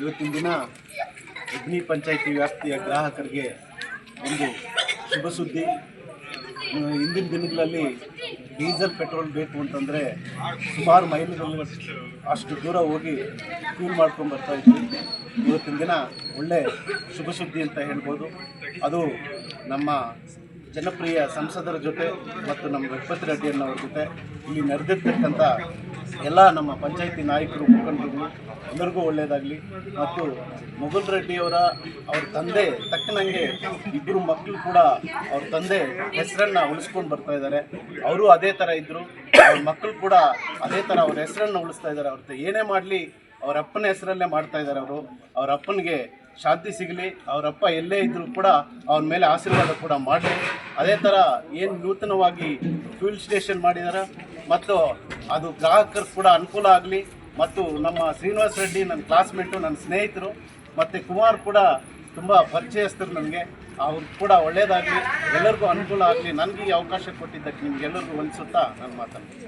ಇವತ್ತಿನ ದಿನ ಅಗ್ನಿ ಪಂಚಾಯಿತಿ ವ್ಯಾಪ್ತಿಯ ಗ್ರಾಹಕರಿಗೆ ಒಂದು ಶುಭ ಸುದ್ದಿ. ಇಂದಿನ ದಿನಗಳಲ್ಲಿ ಡೀಸೆಲ್ ಪೆಟ್ರೋಲ್ ಬೇಕು ಅಂತಂದರೆ ಸುಮಾರು ಮೈಲುಗಳು ಅಷ್ಟು ದೂರ ಹೋಗಿ ಫ್ಯೂಲ್ ಮಾಡ್ಕೊಂಡು ಬರ್ತಾ ಇದ್ವಿ. ಇವತ್ತಿನ ದಿನ ಒಳ್ಳೆ ಶುಭ ಸುದ್ದಿ ಅಂತ ಹೇಳ್ಬೋದು. ಅದು ನಮ್ಮ ಜನಪ್ರಿಯ ಸಂಸದರ ಜೊತೆ ಮತ್ತು ನಮ್ಮ ಗಣಪತಿ ರೆಡ್ಡಿಯನ್ನವ್ರ ಜೊತೆ ಇಲ್ಲಿ ನಡೆದಿರ್ತಕ್ಕಂಥ ಎಲ್ಲ ನಮ್ಮ ಪಂಚಾಯಿತಿ ನಾಯಕರು ಮುಖಂಡರು ಎಲ್ಲರಿಗೂ ಒಳ್ಳೆಯದಾಗಲಿ ಮತ್ತು ಮುಗುಲ್ ರೆಡ್ಡಿಯವರ ಅವ್ರ ತಂದೆ ತಕ್ಕನಂಗೆ ಇಬ್ಬರು ಮಕ್ಕಳು ಕೂಡ ಅವ್ರ ತಂದೆ ಹೆಸರನ್ನು ಉಳಿಸ್ಕೊಂಡು ಬರ್ತಾ ಇದ್ದಾರೆ. ಅವರು ಅದೇ ಥರ ಇದ್ದರು ಅವ್ರ ಮಕ್ಕಳು ಕೂಡ ಅದೇ ಥರ ಅವ್ರ ಹೆಸರನ್ನು ಉಳಿಸ್ತಾ ಇದ್ದಾರೆ. ಅವ್ರ ಏನೇ ಮಾಡಲಿ, ಅವ್ರ ಅಪ್ಪನ ಹೆಸರಲ್ಲೇ ಮಾಡ್ತಾ ಇದ್ದಾರೆ ಅವರು. ಅವ್ರ ಅಪ್ಪನಿಗೆ ಶಾಂತಿ ಸಿಗಲಿ ಅವರಪ್ಪ ಎಲ್ಲೇ ಇದ್ದರೂ ಕೂಡ ಅವ್ರ ಮೇಲೆ ಆಶೀರ್ವಾದ ಕೂಡ ಮಾಡಲಿ. ಅದೇ ಥರ ಏನು ನೂತನವಾಗಿ ಫ್ಯೂಲ್ ಸ್ಟೇಷನ್ ಮಾಡಿದ್ದಾರೆ ಮತ್ತು ಅದು ಗ್ರಾಹಕರು ಕೂಡ ಅನುಕೂಲ ಆಗಲಿ, ಮತ್ತು ನಮ್ಮ ಶ್ರೀನಿವಾಸ್ ರೆಡ್ಡಿ ನನ್ನ ಕ್ಲಾಸ್ಮೇಟು ನನ್ನ ಸ್ನೇಹಿತರು, ಮತ್ತು ಕುಮಾರ್ ಕೂಡ ತುಂಬ ಪರಿಚಯಸ್ಥರು ನನಗೆ. ಅವ್ರು ಕೂಡ ಒಳ್ಳೆಯದಾಗಲಿ ಎಲ್ಲರಿಗೂ ಅನುಕೂಲ ಆಗಲಿ, ನನಗೆ ಈ ಅವಕಾಶ ಕೊಟ್ಟಿದ್ದಕ್ಕೆ ನಿಮ್ಗೆಲ್ಲರಿಗೂ ಹೊಲಿಸುತ್ತಾ ನಾನು ಮಾತಾಡ್ತೀನಿ